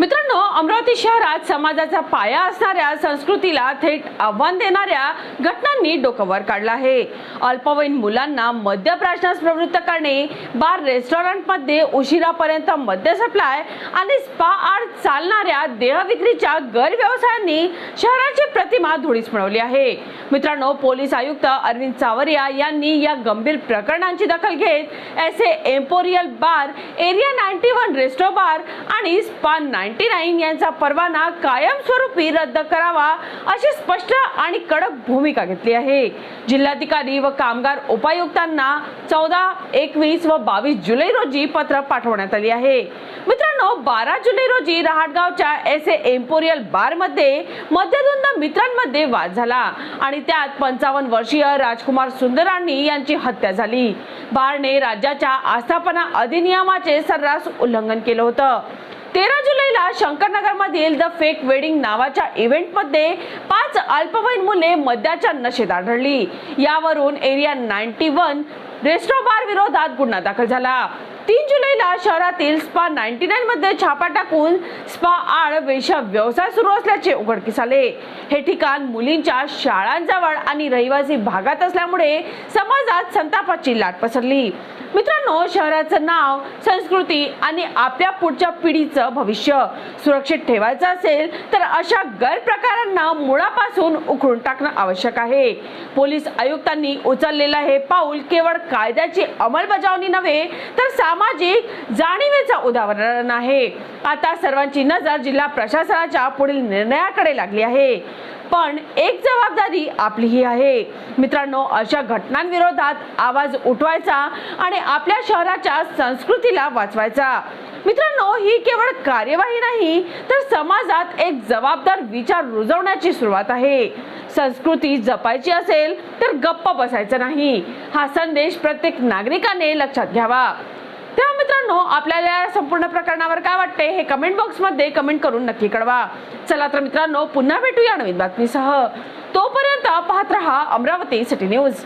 मित्रांनो अमरावती शहरात समाजाचा पाया असणाऱ्या संस्कृतीला थेट आव्हान देणाऱ्या घटनांनी डोकंवर काढला काढलं आहे. अल्पवयीन मुलांना मद्यप्राशनास प्रवृत्त करणे बार रेस्टॉरंटमध्ये उशिरापर्यंत मद्य सप्लाय आणि स्पा आड चालणाऱ्या देहविक्रीच्या गैरव्यवसायांनी शहराची प्रतिमा धुळीस मिळवली आहे. मित्रांनो पोलीस आयुक्त अरविंद सावरिया यांनी या गंभीर प्रकरणांची दखल घेत S emporial bar area ninety one resto bar आणि स्पा नाईन्टी नाईन यांचा परवाना कायमस्वरूपी रद्द करावा अशी स्पष्ट आणि कडक भूमिका घेतली आहे. जिल्हाधिकारी व कामगार उपायुक्तांना चौदा एकवीस व बावीस जुलै रोजी पत्र पाठवण्यात आली आहे. मित्रांनो बारा जुलै रोजी रहाटगावच्या एस ए एम्पोरियल बारमध्ये मध्यधुंद मित्रांमध्ये वाद झाला आणि त्यात पंचावन्न वर्षीय राजकुमार सुंदरांनी यांची हत्या झाली. बारने राज्याच्या आस्थापना अधिनियमाचे सर्रास उल्लंघन केलं होतं. तेरा जुलै शंकरनगर मधील द फेक वेडिंग नावाच्या इव्हेंटमध्ये पाच अल्पवयीन मुले मद्याच्या नशेत आढळली. यावरून एरिया नाईन्टी वन रेस्ट्रोबार विरोधात गुन्हा दाखल झाला. तीन जुलैला शहरातील स्पा नाईन्टी नाईन मध्ये छापा टाकून स्पा आड वेश्या व्यवसाय सुरू असल्याचे उघडकीस आले. हे ठिकाण मुलींच्या शाळांजवळ आणि रहिवासी भागात असल्यामुळे समाजात संतापाची लाट पसरली. मित्रांनो शहराचं नाव संस्कृती आणि आपल्या पुढच्या पिढीचं भविष्य सुरक्षित ठेवायचं असेल तर अशा गैरप्रकारांना मुळापासून उखडून टाकणं आवश्यक आहे. पोलीस आयुक्तांनी उचललेलं हे पाऊल केवळ कायद्याची अंमलबजावणी नव्हे तर सामाजिक जाणीवेचं उदाहरण आहे. आता सर्वांची नजर जिल्हा प्रशासनाच्या पुढील निर्णयाकडे लागली आहे. पण एक जबाबदारी आपलीही आहे. मित्रांनो अशा घटनांविरोधात आवाज उठवायचा आणि आपल्या शहराच्या संस्कृतीला वाचवायचा. मित्रांनो ही केवळ कार्यवाही नाही तर समाजात एक जबाबदार विचार रुजवण्याची सुरुवात आहे. संस्कृती जपायची असेल तर गप्प बसायचं नाही. हा संदेश प्रत्येक नागरिकाने लक्षात घ्यावा. मित्रांनो आपल्याला या संपूर्ण प्रकरणावर काय वाटते हे कमेंट बॉक्समध्ये कमेंट करून नक्की कळवा. चला तर मित्रांनो पुन्हा भेटूया नवीन बातमीसह. तोपर्यंत पाहत रहा अमरावती सिटी न्यूज